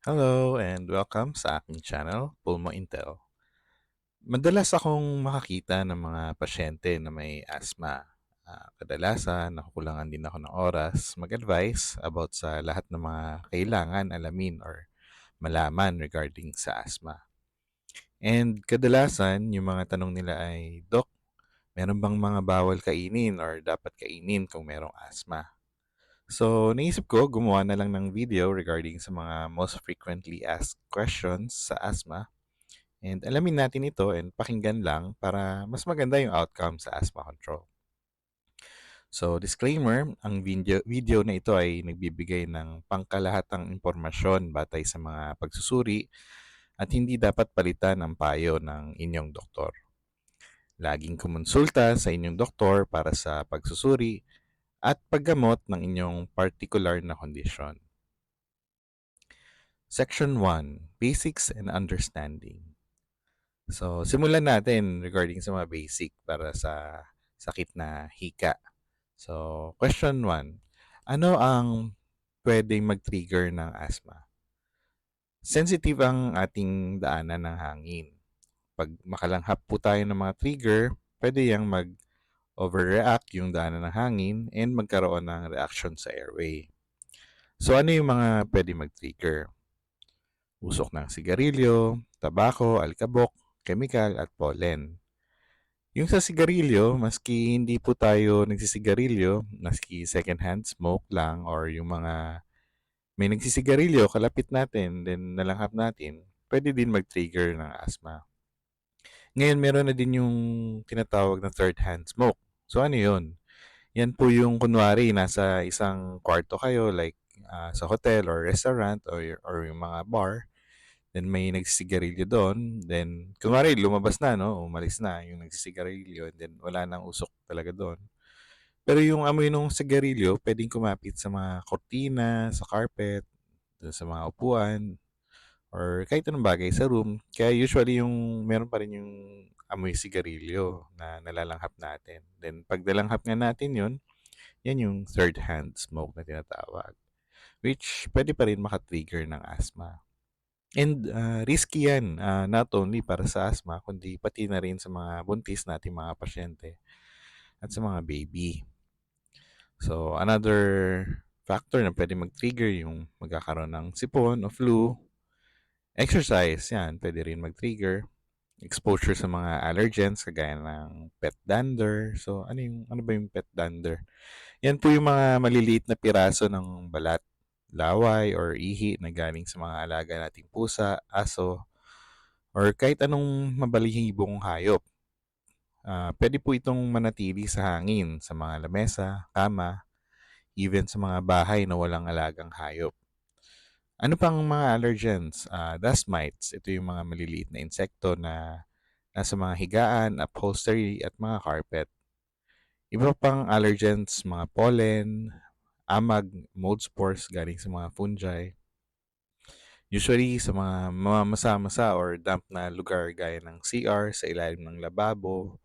Hello and welcome sa aking channel, Pulmo Intel. Madalas akong makakita ng mga pasyente na may asthma. Ah, kadalasan, nakukulangan din ako ng oras mag-advise about sa lahat ng mga kailangan alamin or malaman regarding sa asthma. And kadalasan, yung mga tanong nila ay, Dok, meron bang mga bawal kainin or dapat kainin kung merong asthma? So, naisip ko gumawa na lang ng video regarding sa mga most frequently asked questions sa asthma. And alamin natin ito and pakinggan lang para mas maganda yung outcome sa asthma control. So, disclaimer, ang video, video na ito ay nagbibigay ng pangkalahatang impormasyon batay sa mga pagsusuri at hindi dapat palitan ang payo ng inyong doktor. Laging kumonsulta sa inyong doktor para sa pagsusuri at paggamot ng inyong particular na kondisyon. Section 1, Basics and Understanding. So, simulan natin regarding sa mga basic para sa sakit na hika. So, question 1. Ano ang pwedeng mag-trigger ng asthma? Sensitive ang ating daanan ng hangin. Pag makalanghap po tayo ng mga trigger, pwede yang mag-overreact yung daanan ng hangin and magkaroon ng reaction sa airway. So, ano yung mga pwede mag-trigger? Usok ng sigarilyo, tabako, alkabok, chemical at pollen. Yung sa sigarilyo, maski hindi po tayo nagsisigarilyo, maski second-hand smoke lang or yung mga may nagsisigarilyo, kalapit natin, then nalanghap natin, pwede din mag-trigger ng asthma. Ngayon, meron na din yung tinatawag na third-hand smoke. So, ano yun? Yan po yung kunwari, nasa isang kwarto kayo, like uh, sa hotel or restaurant or, or yung mga bar, Then may nagsisigarilyo doon. Then, kunwari, lumabas na, no? Umalis na yung nagsisigarilyo. And then, wala nang usok talaga doon. Pero yung amoy ng sigarilyo, pwedeng kumapit sa mga kortina, sa carpet, sa mga upuan, or kahit anong bagay sa room. Kaya usually yung meron pa rin yung amoy sigarilyo na nalalanghap natin. Then pag nalanghap nga natin yun, yan yung third hand smoke na tinatawag. Which pwede pa rin makatrigger ng asthma. And uh, risky yan, uh, not only para sa asthma, kundi pati na rin sa mga buntis nating mga pasyente at sa mga baby. So, another factor na pwede mag-trigger yung magkakaroon ng sipon o flu. Exercise, yan, pwede rin mag-trigger. Exposure sa mga allergens, kagaya ng pet dander. So, ano, yung, ano ba yung pet dander? Yan po yung mga maliliit na piraso ng balat laway or ihi na galing sa mga alaga nating pusa, aso, or kahit anong mabalihibong hayop. Uh, pwede po itong manatili sa hangin, sa mga lamesa, kama, even sa mga bahay na walang alagang hayop. Ano pang mga allergens? Uh, dust mites. Ito yung mga maliliit na insekto na nasa mga higaan, upholstery, at mga carpet. Iba pang allergens, mga pollen, amag, mold spores galing sa mga fungi. Usually sa mga mamamasa-masa or damp na lugar gaya ng CR, sa ilalim ng lababo,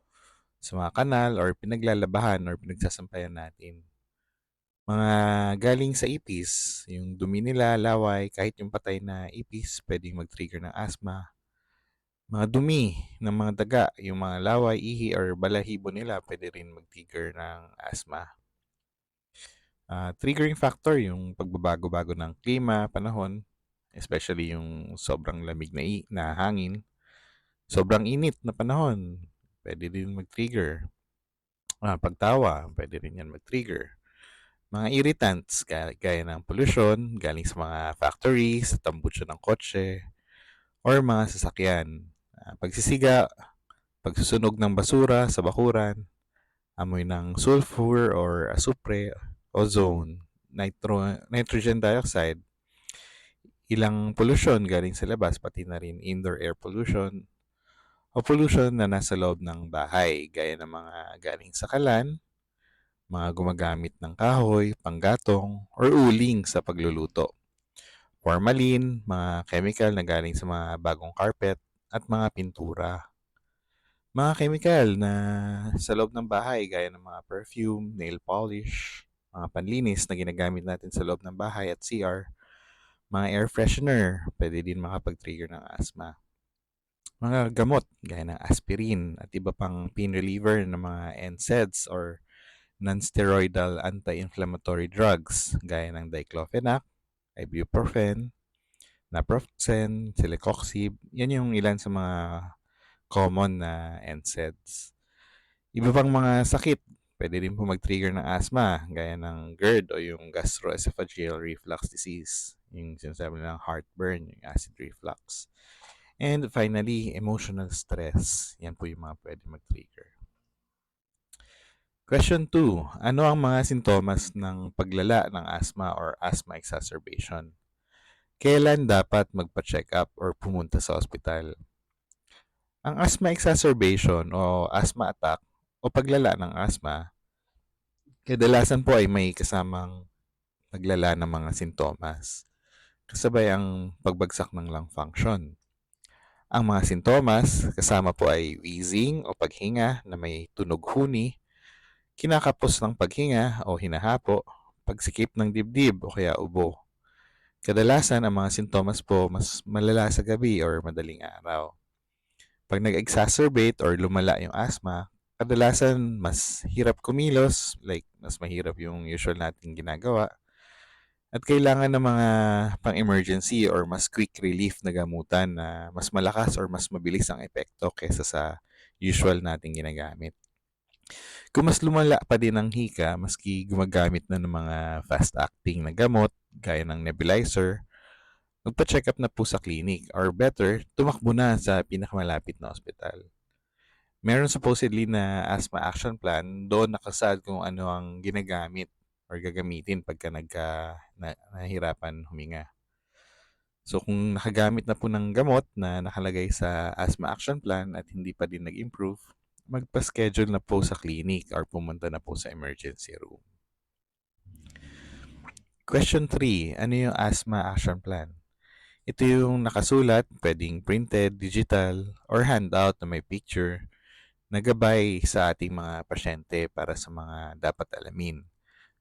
sa mga kanal or pinaglalabahan or pinagsasampayan natin. Mga galing sa ipis, yung dumi nila, laway, kahit yung patay na ipis, pwedeng mag-trigger ng asthma. Mga dumi ng mga daga, yung mga laway, ihi, or balahibo nila, pwede rin mag-trigger ng asthma. Uh, triggering factor yung pagbabago-bago ng klima, panahon, especially yung sobrang lamig na, na hangin, sobrang init na panahon, pwede din mag-trigger. Uh, pagtawa, pwede rin yan mag-trigger. Mga irritants, gaya, ng pollution, galing sa mga factories, sa tambucho ng kotse, or mga sasakyan. Uh, pagsisiga, pagsusunog ng basura sa bakuran, amoy ng sulfur or asupre, ozone, nitro, nitrogen dioxide, ilang pollution galing sa labas, pati na rin indoor air pollution, o pollution na nasa loob ng bahay, gaya ng mga galing sa kalan, mga gumagamit ng kahoy, panggatong, or uling sa pagluluto. Formalin, mga chemical na galing sa mga bagong carpet, at mga pintura. Mga chemical na sa loob ng bahay gaya ng mga perfume, nail polish, mga panlinis na ginagamit natin sa loob ng bahay at CR, Mga air freshener, pwede din makapag-trigger ng asthma. Mga gamot, gaya ng aspirin at iba pang pain reliever ng mga NSAIDs or non-steroidal anti-inflammatory drugs, gaya ng diclofenac, ibuprofen, naproxen, celecoxib. Yan yung ilan sa mga common na NSAIDs. Iba pang mga sakit, pwede din po mag-trigger ng asthma, gaya ng GERD o yung gastroesophageal reflux disease, yung sinasabi ng heartburn, yung acid reflux. And finally, emotional stress. Yan po yung mga pwede mag-trigger. Question 2. Ano ang mga sintomas ng paglala ng asthma or asthma exacerbation? Kailan dapat magpa-check up or pumunta sa ospital? Ang asthma exacerbation o asthma attack o paglala ng asthma, kadalasan po ay may kasamang paglala ng mga sintomas. Kasabay ang pagbagsak ng lung function. Ang mga sintomas kasama po ay wheezing o paghinga na may tunog huni, kinakapos ng paghinga o hinahapo, pagsikip ng dibdib o kaya ubo. Kadalasan ang mga sintomas po mas malala sa gabi or madaling araw. Pag nag-exacerbate or lumala yung asthma, kadalasan mas hirap kumilos, like mas mahirap yung usual nating ginagawa, at kailangan ng mga pang-emergency or mas quick relief na gamutan na mas malakas or mas mabilis ang epekto kaysa sa usual nating ginagamit. Kung mas lumala pa din ang hika, maski gumagamit na ng mga fast-acting na gamot, gaya ng nebulizer, magpa-check up na po sa clinic or better, tumakbo na sa pinakamalapit na ospital. Meron supposedly na asthma action plan, doon nakasad kung ano ang ginagamit or gagamitin pagka nagka, na, nahihirapan huminga. So kung nakagamit na po ng gamot na nakalagay sa asthma action plan at hindi pa din nag-improve, magpa-schedule na po sa clinic or pumunta na po sa emergency room. Question 3. Ano yung asthma action plan? Ito yung nakasulat, pwedeng printed, digital, or handout na may picture na gabay sa ating mga pasyente para sa mga dapat alamin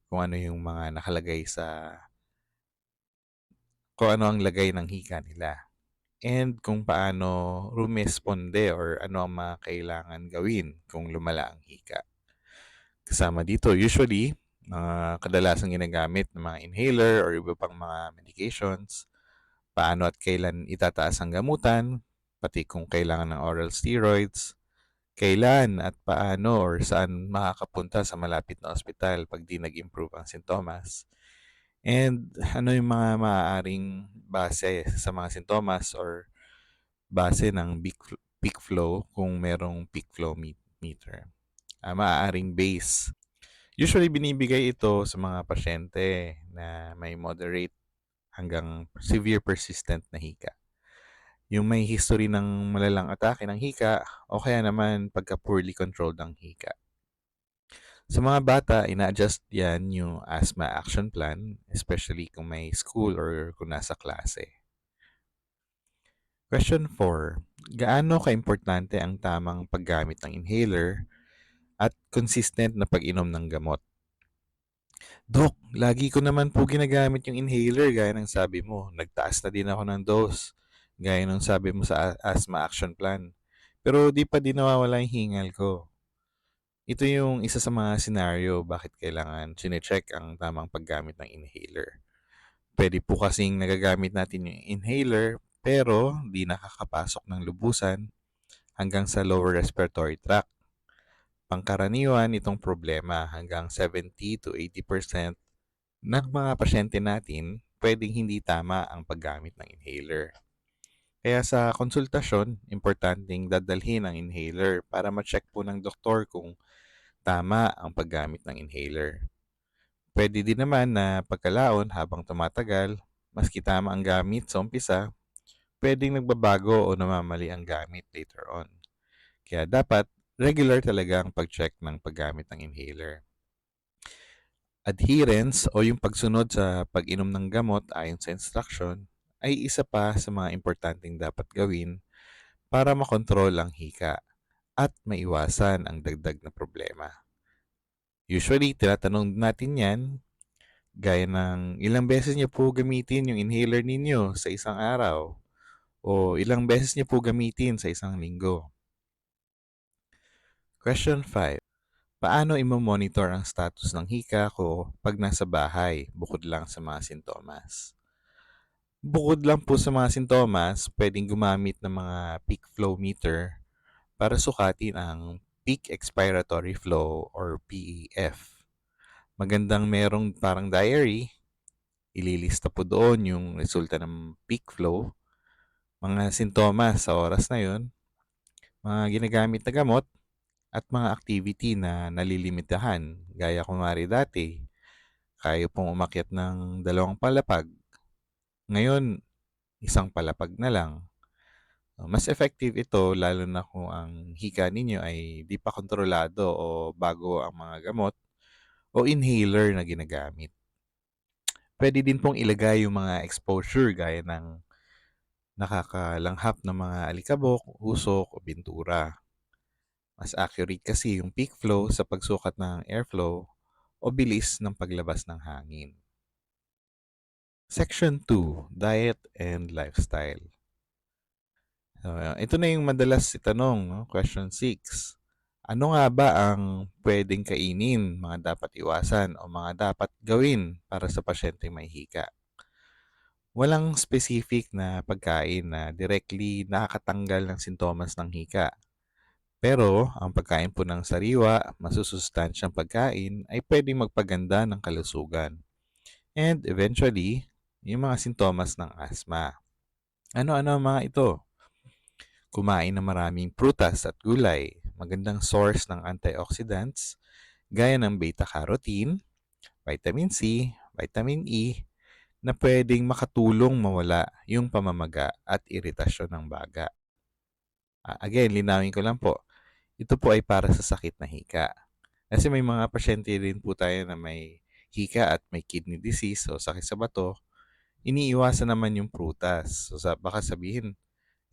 kung ano yung mga nakalagay sa kung ano ang lagay ng hika nila and kung paano rumesponde or ano ang mga kailangan gawin kung lumala ang hika. Kasama dito, usually, mga uh, kadalasang ginagamit ng mga inhaler or iba pang mga medications, paano at kailan itataas ang gamutan, pati kung kailangan ng oral steroids, kailan at paano or saan makakapunta sa malapit na ospital pag di nag-improve ang sintomas. And ano yung mga maaaring base sa mga sintomas or base ng peak, peak flow kung merong peak flow meter. Uh, maaaring base. Usually binibigay ito sa mga pasyente na may moderate hanggang severe persistent na hika yung may history ng malalang atake ng hika o kaya naman pagka poorly controlled ang hika. Sa mga bata, ina-adjust yan yung asthma action plan, especially kung may school or kung nasa klase. Question 4. Gaano ka-importante ang tamang paggamit ng inhaler at consistent na pag-inom ng gamot? Dok, lagi ko naman po ginagamit yung inhaler gaya ng sabi mo. Nagtaas na din ako ng dose Gaya nung sabi mo sa asthma action plan. Pero di pa din nawawala yung hingal ko. Ito yung isa sa mga scenario bakit kailangan chinecheck ang tamang paggamit ng inhaler. Pwede po kasing nagagamit natin yung inhaler pero di nakakapasok ng lubusan hanggang sa lower respiratory tract. Pangkaraniwan itong problema hanggang 70 to 80% ng mga pasyente natin pwedeng hindi tama ang paggamit ng inhaler. Kaya sa konsultasyon, importanteng dadalhin ang inhaler para ma-check po ng doktor kung tama ang paggamit ng inhaler. Pwede din naman na pagkalaon habang tumatagal, maski tama ang gamit sa umpisa, pwedeng nagbabago o namamali ang gamit later on. Kaya dapat regular talaga ang pag-check ng paggamit ng inhaler. Adherence o yung pagsunod sa pag-inom ng gamot ayon sa instruction ay isa pa sa mga importanteng dapat gawin para makontrol ang hika at maiwasan ang dagdag na problema. Usually, tinatanong natin yan Gaya ng ilang beses niyo po gamitin yung inhaler ninyo sa isang araw o ilang beses niyo po gamitin sa isang linggo. Question 5. Paano imo-monitor ang status ng hika ko pag nasa bahay bukod lang sa mga sintomas? Bukod lang po sa mga sintomas, pwedeng gumamit ng mga peak flow meter para sukatin ang peak expiratory flow or PEF. Magandang merong parang diary, ililista po doon yung resulta ng peak flow, mga sintomas sa oras na yon, mga ginagamit na gamot, at mga activity na nalilimitahan. Gaya kumari dati, kaya pong umakyat ng dalawang palapag. Ngayon, isang palapag na lang. Mas effective ito lalo na kung ang hika ninyo ay di pa kontrolado o bago ang mga gamot o inhaler na ginagamit. Pwede din pong ilagay yung mga exposure gaya ng nakakalanghap ng mga alikabok, usok o bintura. Mas accurate kasi yung peak flow sa pagsukat ng airflow o bilis ng paglabas ng hangin. Section 2, Diet and Lifestyle. So, ito na yung madalas itanong, no? question 6. Ano nga ba ang pwedeng kainin, mga dapat iwasan o mga dapat gawin para sa pasyente may hika? Walang specific na pagkain na directly nakakatanggal ng sintomas ng hika. Pero ang pagkain po ng sariwa, masusustansyang pagkain ay pwedeng magpaganda ng kalusugan. And eventually, yung mga sintomas ng asthma. Ano-ano mga ito? Kumain ng maraming prutas at gulay, magandang source ng antioxidants, gaya ng beta-carotene, vitamin C, vitamin E, na pwedeng makatulong mawala yung pamamaga at iritasyon ng baga. Again, linawin ko lang po, ito po ay para sa sakit na hika. Kasi may mga pasyente rin po tayo na may hika at may kidney disease o sakit sa bato, iniiwasan naman yung prutas. So baka sabihin,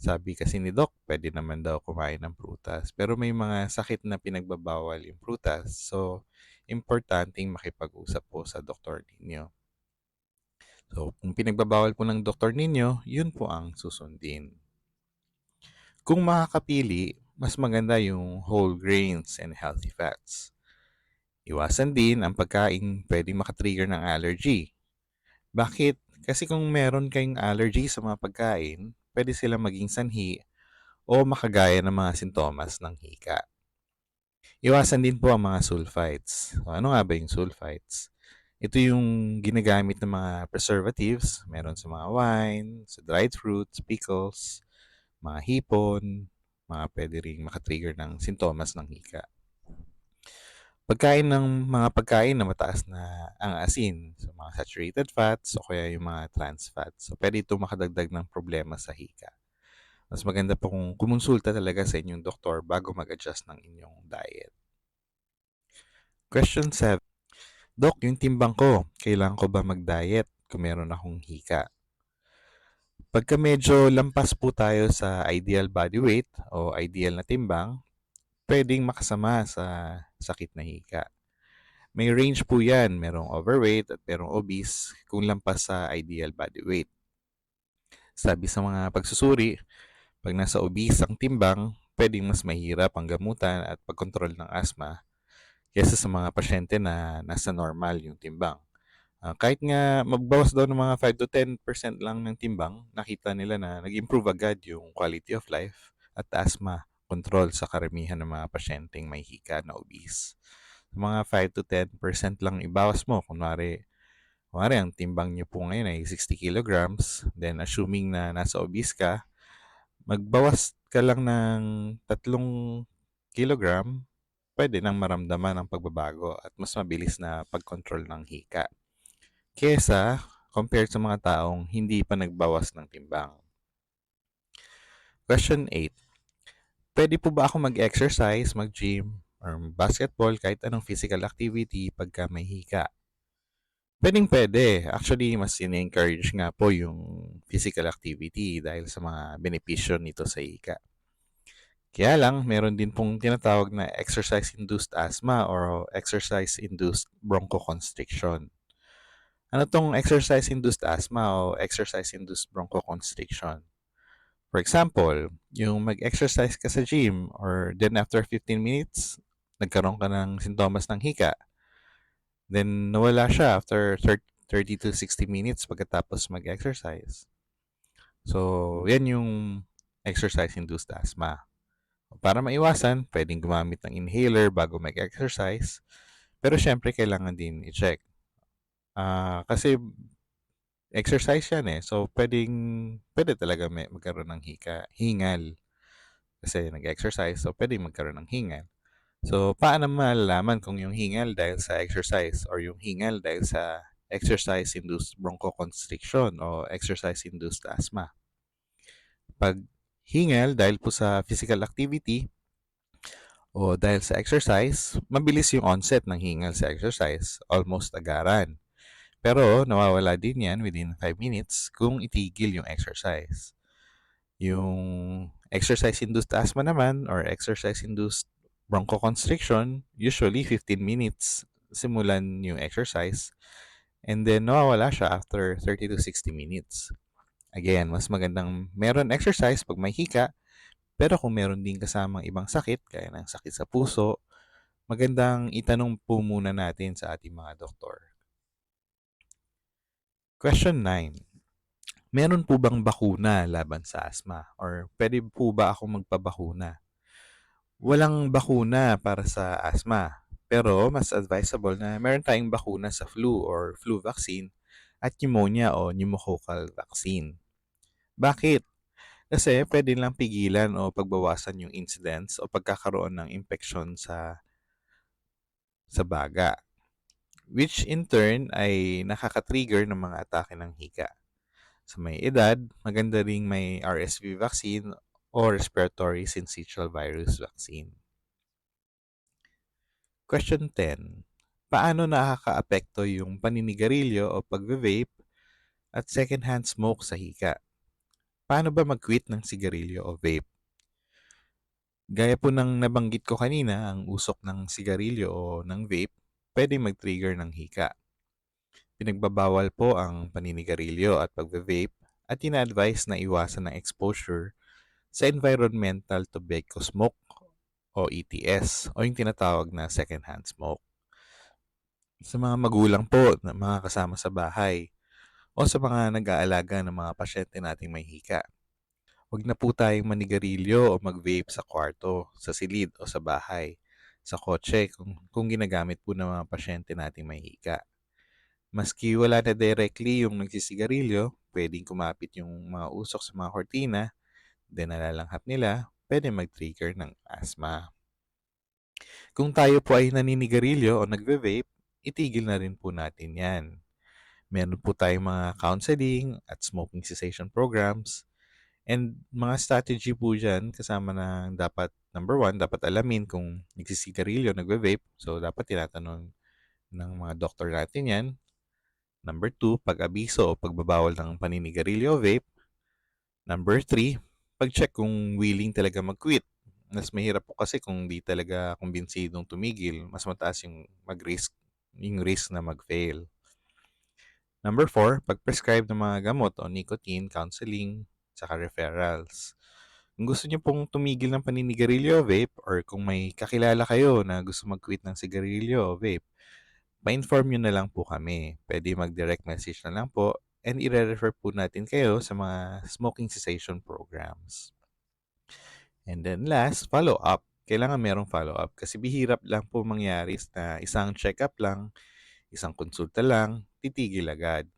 sabi kasi ni Doc, pwede naman daw kumain ng prutas. Pero may mga sakit na pinagbabawal yung prutas. So, importanteng makipag-usap po sa doktor ninyo. So, kung pinagbabawal po ng doktor ninyo, yun po ang susundin. Kung makakapili, mas maganda yung whole grains and healthy fats. Iwasan din ang pagkain pwedeng makatrigger ng allergy. Bakit? Kasi kung meron kayong allergy sa mga pagkain, pwede sila maging sanhi o makagaya ng mga sintomas ng hika. Iwasan din po ang mga sulfites. Ano nga ba yung sulfites? Ito yung ginagamit ng mga preservatives. Meron sa mga wine, sa dried fruits, pickles, mga hipon, mga pwede rin makatrigger ng sintomas ng hika. Pagkain ng mga pagkain na mataas na ang asin, so mga saturated fats o kaya yung mga trans fats. So pwede ito makadagdag ng problema sa hika. Mas maganda po kung kumonsulta talaga sa inyong doktor bago mag-adjust ng inyong diet. Question 7. Dok, yung timbang ko, kailangan ko ba mag-diet kung meron akong hika? Pagka medyo lampas po tayo sa ideal body weight o ideal na timbang, pwedeng makasama sa sakit na hika. May range po yan, merong overweight at merong obese kung lampas sa ideal body weight. Sabi sa mga pagsusuri, pag nasa obese ang timbang, pwedeng mas mahirap ang gamutan at pagkontrol ng asthma kaysa sa mga pasyente na nasa normal yung timbang. Uh, kahit nga magbawas daw ng mga 5 to 10% lang ng timbang, nakita nila na nag-improve agad yung quality of life at asthma control sa karamihan ng mga pasyenteng may hika na obese. Mga 5 to 10% lang ibawas mo. Kunwari, kunwari ang timbang niyo po ngayon ay 60 kilograms, then assuming na nasa obese ka, magbawas ka lang ng 3 kilogram, pwede nang maramdaman ang pagbabago at mas mabilis na pag-control ng hika. Kesa compared sa mga taong hindi pa nagbawas ng timbang. Question 8. Pwede po ba ako mag-exercise, mag-gym, or basketball, kahit anong physical activity pagka may hika? Pwedeng pwede. Actually, mas in-encourage nga po yung physical activity dahil sa mga benepisyo nito sa hika. Kaya lang, meron din pong tinatawag na exercise-induced asthma or exercise-induced bronchoconstriction. Ano 'tong exercise-induced asthma o exercise-induced bronchoconstriction? For example, yung mag-exercise ka sa gym or then after 15 minutes, nagkaroon ka ng sintomas ng hika. Then nawala siya after 30 to 60 minutes pagkatapos mag-exercise. So, yan yung exercise-induced asthma. Para maiwasan, pwedeng gumamit ng inhaler bago mag-exercise. Pero syempre, kailangan din i-check. Ah, kasi exercise yan eh. So, pwedeng, pwede talaga may, magkaroon ng hika, hingal. Kasi nag-exercise, so pwedeng magkaroon ng hingal. So, paano malalaman kung yung hingal dahil sa exercise or yung hingal dahil sa exercise-induced bronchoconstriction o exercise-induced asthma? Pag hingal dahil po sa physical activity o dahil sa exercise, mabilis yung onset ng hingal sa exercise, almost agaran. Pero nawawala din yan within 5 minutes kung itigil yung exercise. Yung exercise-induced asthma naman or exercise-induced bronchoconstriction, usually 15 minutes simulan yung exercise and then nawawala siya after 30 to 60 minutes. Again, mas magandang meron exercise pag may hika, pero kung meron din kasamang ibang sakit, kaya ng sakit sa puso, magandang itanong po muna natin sa ating mga doktor. Question 9. Meron po bang bakuna laban sa asthma? Or pwede po ba ako magpabakuna? Walang bakuna para sa asthma. Pero mas advisable na meron tayong bakuna sa flu or flu vaccine at pneumonia o pneumococcal vaccine. Bakit? Kasi pwede lang pigilan o pagbawasan yung incidence o pagkakaroon ng infeksyon sa sa baga which in turn ay nakaka-trigger ng mga atake ng hika. Sa may edad, maganda ring may RSV vaccine o respiratory syncytial virus vaccine. Question 10. Paano nakaka-apekto yung paninigarilyo o pagve-vape at secondhand smoke sa hika? Paano ba mag-quit ng sigarilyo o vape? Gaya po ng nabanggit ko kanina, ang usok ng sigarilyo o ng vape pwede mag-trigger ng hika. Pinagbabawal po ang paninigarilyo at pagve-vape at ina-advise na iwasan ng exposure sa environmental tobacco smoke o ETS o yung tinatawag na secondhand smoke. Sa mga magulang po, na mga kasama sa bahay, o sa mga nag-aalaga ng mga pasyente nating may hika. Huwag na po tayong manigarilyo o mag-vape sa kwarto, sa silid o sa bahay, sa kotse kung, kung ginagamit po ng mga pasyente nating may hika. Maski wala na directly yung nagsisigarilyo, pwedeng kumapit yung mga usok sa mga kortina, then nalalanghap nila, pwede mag-trigger ng asthma. Kung tayo po ay naninigarilyo o nagve-vape, itigil na rin po natin yan. Meron po tayong mga counseling at smoking cessation programs. And mga strategy po dyan, kasama na dapat, number one, dapat alamin kung nagsisigarilyo, nagve-vape. So, dapat tinatanong ng mga doktor natin yan. Number two, pag-abiso o pagbabawal ng paninigarilyo vape. Number three, pag-check kung willing talaga mag-quit. Mas mahirap po kasi kung di talaga kumbinsidong tumigil, mas mataas yung mag-risk, yung risk na mag-fail. Number four, pag-prescribe ng mga gamot o nicotine, counseling, saka referrals. Kung gusto niyo pong tumigil ng paninigarilyo vape or kung may kakilala kayo na gusto mag-quit ng sigarilyo o vape, ma-inform nyo na lang po kami. Pwede mag-direct message na lang po and i-refer po natin kayo sa mga smoking cessation programs. And then last, follow-up. Kailangan merong follow-up kasi bihirap lang po mangyari na isang check-up lang, isang konsulta lang, titigil agad.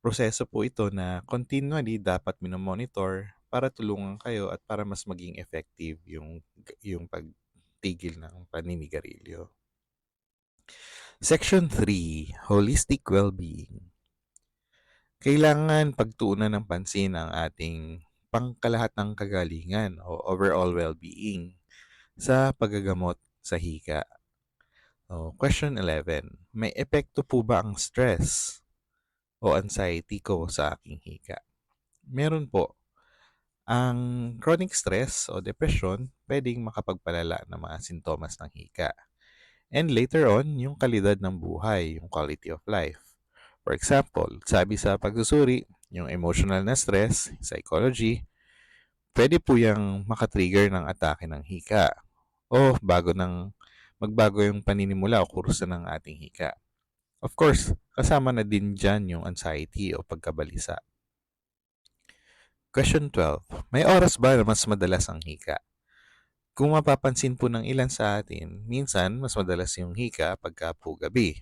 Proseso po ito na continually dapat minomonitor para tulungan kayo at para mas maging effective yung, yung pagtigil ng paninigarilyo. Section 3, Holistic Well-being. Kailangan pagtuunan ng pansin ang ating pangkalahat ng kagalingan o overall well-being sa paggagamot sa hika. So, question 11. May epekto po ba ang stress o anxiety ko sa aking hika? Meron po. Ang chronic stress o depression pwedeng makapagpalala ng mga sintomas ng hika. And later on, yung kalidad ng buhay, yung quality of life. For example, sabi sa pagsusuri, yung emotional na stress, psychology, pwede po yung makatrigger ng atake ng hika o bago ng magbago yung paninimula o kurso ng ating hika. Of course, kasama na din dyan yung anxiety o pagkabalisa. Question 12. May oras ba na mas madalas ang hika? Kung mapapansin po ng ilan sa atin, minsan mas madalas yung hika pagka po gabi,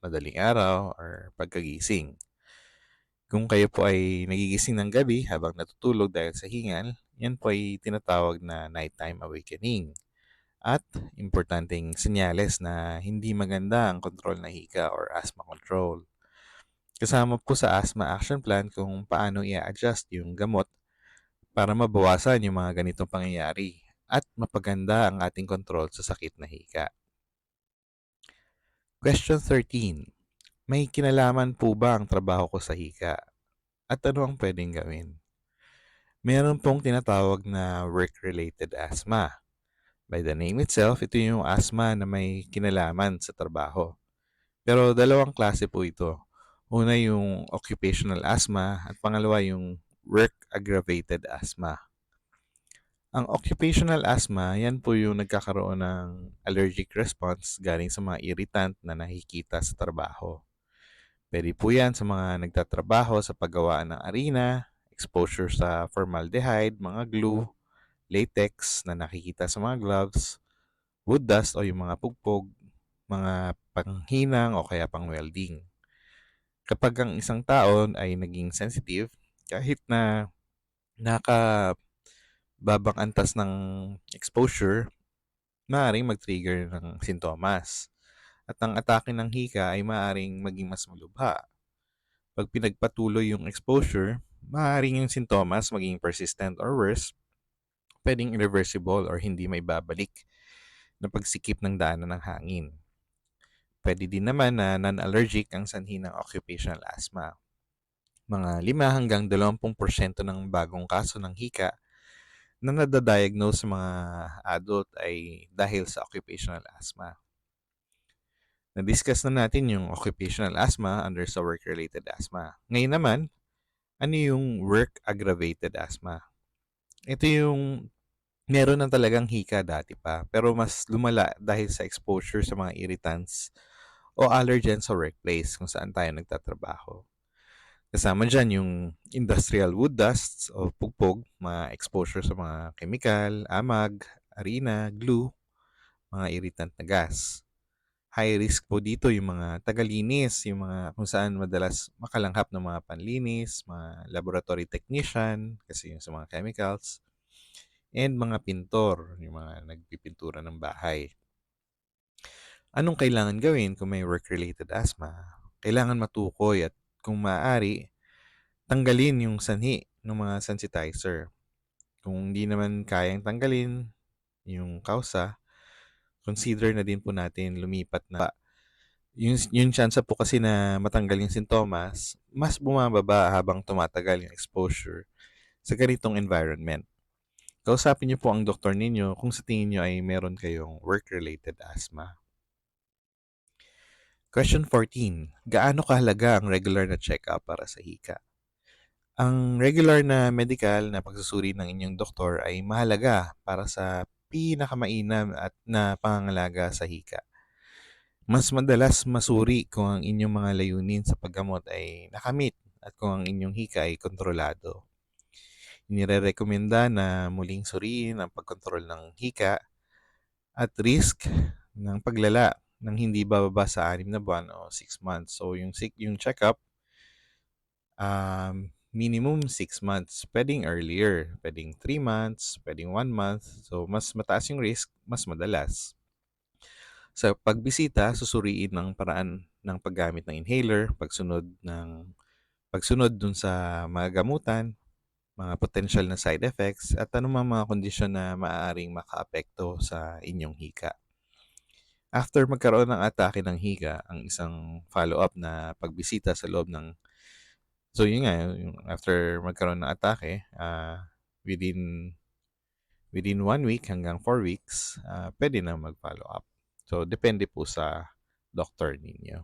madaling araw, or pagkagising. Kung kayo po ay nagigising ng gabi habang natutulog dahil sa hingal, yan po ay tinatawag na nighttime awakening at importanteng senyales na hindi maganda ang control na hika or asthma control. Kasama po sa asthma action plan kung paano i-adjust yung gamot para mabawasan yung mga ganitong pangyayari at mapaganda ang ating control sa sakit na hika. Question 13. May kinalaman po ba ang trabaho ko sa hika? At ano ang pwedeng gawin? Meron pong tinatawag na work-related asthma. By the name itself, ito yung asthma na may kinalaman sa trabaho. Pero dalawang klase po ito. Una yung occupational asthma at pangalawa yung work-aggravated asthma. Ang occupational asthma, yan po yung nagkakaroon ng allergic response galing sa mga irritant na nakikita sa trabaho. Pwede po yan sa mga nagtatrabaho sa paggawa ng arena, exposure sa formaldehyde, mga glue, latex na nakikita sa mga gloves, wood dust o yung mga pugpog, mga panghinang o kaya pang welding. Kapag ang isang tao ay naging sensitive, kahit na naka babang antas ng exposure, maaaring mag-trigger ng sintomas. At ang atake ng hika ay maaaring maging mas malubha. Pag pinagpatuloy yung exposure, maaaring yung sintomas maging persistent or worse pwedeng irreversible or hindi may babalik na pagsikip ng daanan ng hangin. Pwede din naman na non-allergic ang sanhi ng occupational asthma. Mga 5 hanggang 20% ng bagong kaso ng hika na nadadiagnose sa mga adult ay dahil sa occupational asthma. Na-discuss na natin yung occupational asthma under sa work-related asthma. Ngayon naman, ano yung work-aggravated asthma? Ito yung meron na talagang hika dati pa, pero mas lumala dahil sa exposure sa mga irritants o allergens sa workplace kung saan tayo nagtatrabaho. Kasama dyan yung industrial wood dusts o pugpog, mga exposure sa mga chemical, amag, arena, glue, mga irritant na gas. High risk po dito yung mga tagalinis, yung mga kung saan madalas makalanghap ng mga panlinis, mga laboratory technician, kasi yung sa mga chemicals, and mga pintor, yung mga nagpipintura ng bahay. Anong kailangan gawin kung may work-related asthma? Kailangan matukoy at kung maaari, tanggalin yung sanhi ng mga sensitizer. Kung hindi naman kayang tanggalin yung kausa, consider na din po natin lumipat na yung, yung chance po kasi na matanggal yung sintomas, mas bumababa habang tumatagal yung exposure sa ganitong environment. Kausapin niyo po ang doktor ninyo kung sa tingin niyo ay meron kayong work-related asthma. Question 14. Gaano kahalaga ang regular na check-up para sa hika? Ang regular na medical na pagsusuri ng inyong doktor ay mahalaga para sa pinakamainam at na pangangalaga sa hika. Mas madalas masuri kung ang inyong mga layunin sa paggamot ay nakamit at kung ang inyong hika ay kontrolado. Inirerekomenda na muling suriin ang pagkontrol ng hika at risk ng paglala ng hindi bababa sa 6 na buwan o 6 months. So yung yung check-up um, minimum 6 months. Pwedeng earlier. Pwedeng 3 months. Pwedeng 1 month. So, mas mataas yung risk, mas madalas. Sa pagbisita, susuriin ng paraan ng paggamit ng inhaler, pagsunod ng pagsunod dun sa mga gamutan, mga potential na side effects, at anumang mga kondisyon na maaaring makaapekto sa inyong hika. After magkaroon ng atake ng hika, ang isang follow-up na pagbisita sa loob ng So yun nga, yung after magkaroon ng atake, uh, within within one week hanggang four weeks, uh, pwede na mag-follow up. So depende po sa doctor ninyo.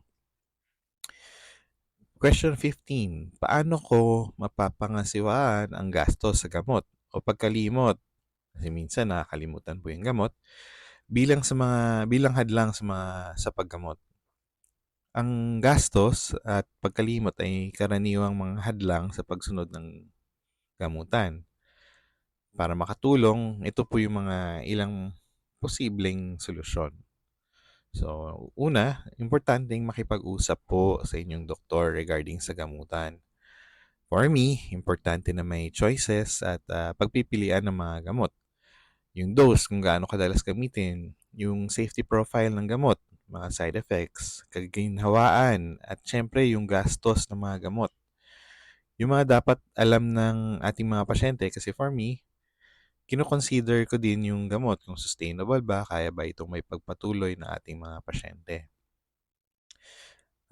Question 15. Paano ko mapapangasiwaan ang gastos sa gamot o pagkalimot? Kasi minsan nakakalimutan po yung gamot bilang sa mga bilang hadlang sa mga sa paggamot. Ang gastos at pagkalimot ay karaniwang mga hadlang sa pagsunod ng gamutan. Para makatulong, ito po yung mga ilang posibleng solusyon. So, una, importanteng makipag-usap po sa inyong doktor regarding sa gamutan. For me, importante na may choices at uh, pagpipilian ng mga gamot. Yung dose, kung gaano kadalas gamitin, yung safety profile ng gamot, mga side effects, kaginhawaan, at syempre yung gastos ng mga gamot. Yung mga dapat alam ng ating mga pasyente kasi for me, kinoconsider ko din yung gamot, kung sustainable ba, kaya ba itong may pagpatuloy na ating mga pasyente.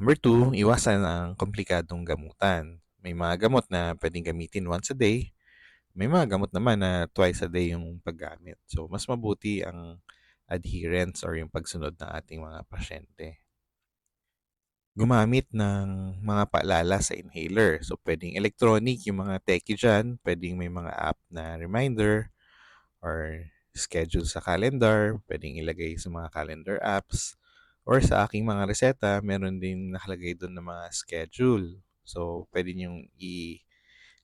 Number two, iwasan ang komplikadong gamutan. May mga gamot na pwedeng gamitin once a day. May mga gamot naman na twice a day yung paggamit. So, mas mabuti ang adherence or yung pagsunod ng ating mga pasyente. Gumamit ng mga paalala sa inhaler. So, pwedeng electronic yung mga techie dyan. Pwedeng may mga app na reminder or schedule sa calendar, pwedeng ilagay sa mga calendar apps. Or sa aking mga reseta, meron din nakalagay doon ng mga schedule. So, pwede niyong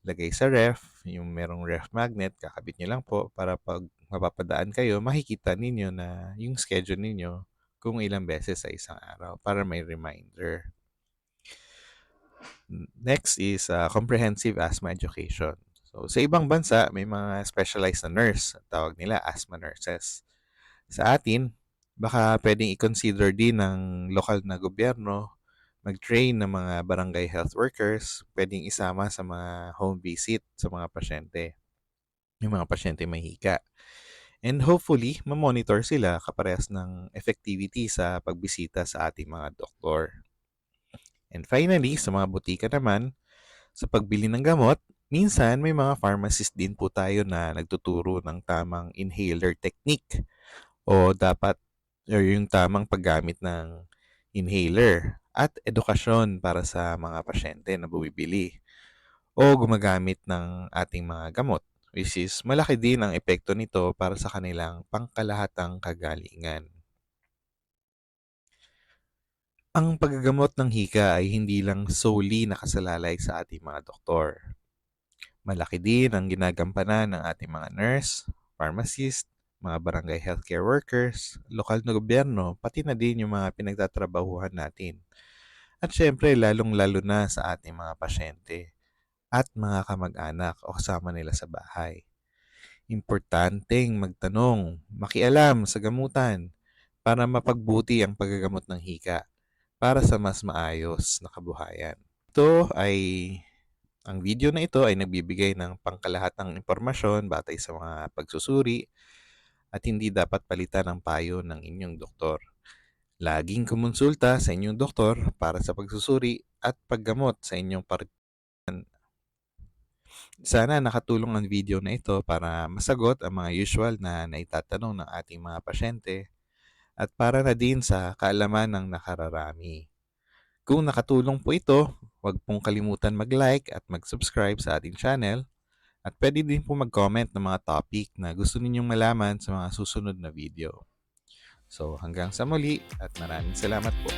ilagay sa ref, yung merong ref magnet, kakabit niyo lang po para pag mapapadaan kayo, makikita ninyo na yung schedule ninyo kung ilang beses sa isang araw para may reminder. Next is uh, comprehensive asthma education. So, sa ibang bansa, may mga specialized na nurse. Tawag nila asthma nurses. Sa atin, baka pwedeng i-consider din ng lokal na gobyerno mag-train ng mga barangay health workers, pwedeng isama sa mga home visit sa mga pasyente. Yung mga pasyente may hika. And hopefully, ma-monitor sila kaparehas ng effectivity sa pagbisita sa ating mga doktor. And finally, sa mga butika naman, sa pagbili ng gamot, Minsan, may mga pharmacist din po tayo na nagtuturo ng tamang inhaler technique o dapat or yung tamang paggamit ng inhaler at edukasyon para sa mga pasyente na bumibili o gumagamit ng ating mga gamot which is malaki din ang epekto nito para sa kanilang pangkalahatang kagalingan. Ang paggagamot ng hika ay hindi lang solely nakasalalay sa ating mga doktor. Malaki din ang ginagampanan ng ating mga nurse, pharmacist, mga barangay healthcare workers, lokal na gobyerno, pati na din yung mga pinagtatrabahuhan natin. At syempre, lalong-lalo na sa ating mga pasyente at mga kamag-anak o kasama nila sa bahay. Importanteng magtanong, makialam sa gamutan para mapagbuti ang paggagamot ng hika para sa mas maayos na kabuhayan. Ito ay ang video na ito ay nagbibigay ng pangkalahatang impormasyon batay sa mga pagsusuri at hindi dapat palitan ng payo ng inyong doktor. Laging kumonsulta sa inyong doktor para sa pagsusuri at paggamot sa inyong particular sana nakatulong ang video na ito para masagot ang mga usual na naitatanong ng ating mga pasyente at para na din sa kaalaman ng nakararami. Kung nakatulong po ito, Huwag pong kalimutan mag-like at mag-subscribe sa ating channel at pwede din po mag-comment ng mga topic na gusto ninyong malaman sa mga susunod na video. So hanggang sa muli at maraming salamat po.